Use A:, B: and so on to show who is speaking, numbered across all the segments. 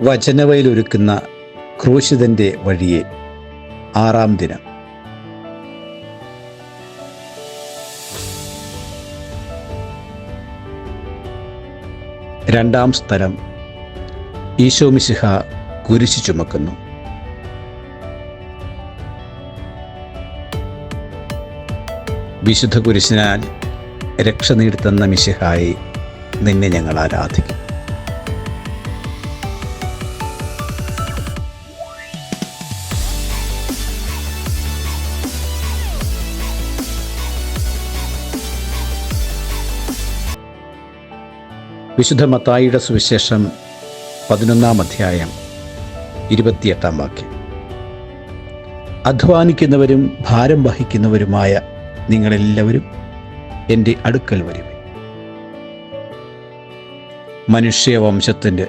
A: വചനവയിലൊരുക്കുന്ന ക്രൂശിതന്റെ വഴിയെ ആറാം ദിനം. രണ്ടാം സ്ഥലം ഈശോമിശിഹ കുരിശു ചുമക്കുന്നു. വിശുദ്ധ കുരിശിനാൽ രക്ഷ നേടിത്തന്ന മിശിഹായി നിന്നെ ഞങ്ങൾ ആരാധിക്കും. വിശുദ്ധ മത്തായിയുടെ സുവിശേഷം പതിനൊന്നാം അധ്യായം ഇരുപത്തിയെട്ടാം വാക്യം. അധ്വാനിക്കുന്നവരും ഭാരം വഹിക്കുന്നവരുമായ നിങ്ങളെല്ലാവരും എന്റെ അടുക്കൽ വരും മനുഷ്യവംശത്തിന്റെ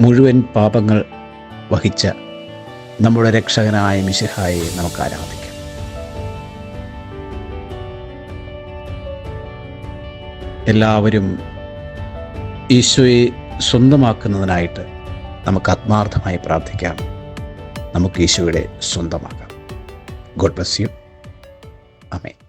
A: മുഴുവൻ പാപങ്ങൾ വഹിച്ച നമ്മുടെ രക്ഷകനായ മിശിഹായെ നമുക്ക് ആരാധിക്കാം. എല്ലാവരും ഈശോയെ സ്വന്തമാക്കുന്നതിനായിട്ട് നമുക്ക് ആത്മാർത്ഥമായി പ്രാർത്ഥിക്കാം. നമുക്ക് ഈശോയുടെ സ്വന്തമാക്കാം. God bless you 雨。